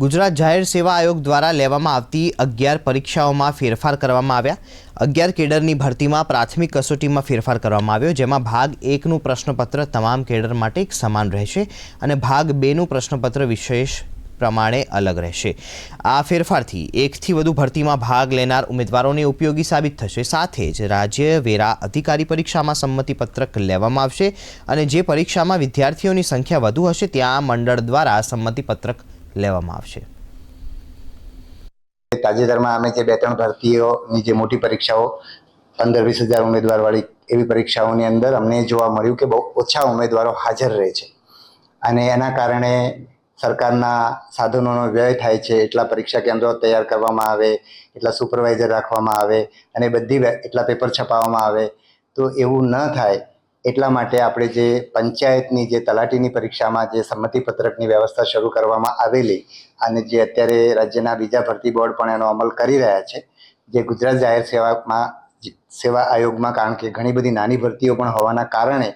ગુજરાત જાહેર સેવા આયોગ દ્વારા લેવામાં આવતી અગિયાર પરીક્ષાઓમાં ફેરફાર કરવામાં આવ્યા. અગિયાર કેડરની ભરતીમાં પ્રાથમિક કસોટીમાં ફેરફાર કરવામાં આવ્યો, જેમાં ભાગ એકનું પ્રશ્નપત્ર તમામ કેડર માટે એક સમાન રહેશે અને ભાગ બેનું પ્રશ્નપત્ર વિશેષ પ્રમાણે અલગ રહેશે. આ ફેરફારથી એકથી વધુ ભરતીમાં ભાગ લેનાર ઉમેદવારોને ઉપયોગી સાબિત થશે. સાથે જ રાજ્ય વેરા અધિકારી પરીક્ષામાં સંમતિપત્રક લેવામાં આવશે અને જે પરીક્ષામાં વિદ્યાર્થીઓની સંખ્યા વધુ હશે, ત્યાં મંડળ દ્વારા સંમતિપત્રક લેવામાં આવશે. તાજેતરમાં અમે જે બે ત્રણ ભરતીઓની જે મોટી પરીક્ષાઓ, પંદર વીસ હજાર ઉમેદવારવાળી એવી પરીક્ષાઓની અંદર અમને જોવા મળ્યું કે બહુ ઓછા ઉમેદવારો હાજર રહે છે. અને એના કારણે સરકારના સાધનોનો વ્યય થાય છે, એટલા પરીક્ષા કેન્દ્રો તૈયાર કરવામાં આવે, એટલા સુપરવાઇઝર રાખવામાં આવે, અને બધી એટલા પેપર છપાવવામાં આવે. તો એવું ન થાય એટલા માટે આપણે જે પંચાયતની જે તલાટીની પરીક્ષામાં જે સંમતિપત્રકની વ્યવસ્થા શરૂ કરવામાં આવેલી અને જે અત્યારે રાજ્યના બીજા ભરતી બોર્ડ પણ એનો અમલ કરી રહ્યા છે, જે ગુજરાત જાહેર સેવામાં સેવા આયોગમાં કારણ કે ઘણી બધી નાની ભરતીઓ પણ હોવાના કારણે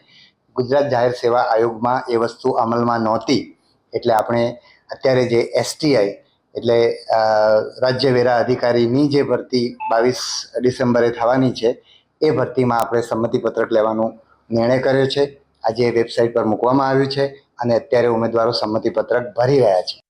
ગુજરાત જાહેર સેવા આયોગમાં એ વસ્તુ અમલમાં નહોતી. એટલે આપણે અત્યારે જે એસટીઆઈ એટલે રાજ્ય વેરા અધિકારીની જે ભરતી બાવીસ ડિસેમ્બરે થવાની છે, એ ભરતીમાં આપણે સંમતિપત્રક લેવાનો નિર્ણય કર્યો છે. આજે વેબસાઇટ પર મૂકવામાં આવ્યું છે અને અત્યારે ઉમેદવારો સંમતિપત્રક ભરી રહ્યા છે.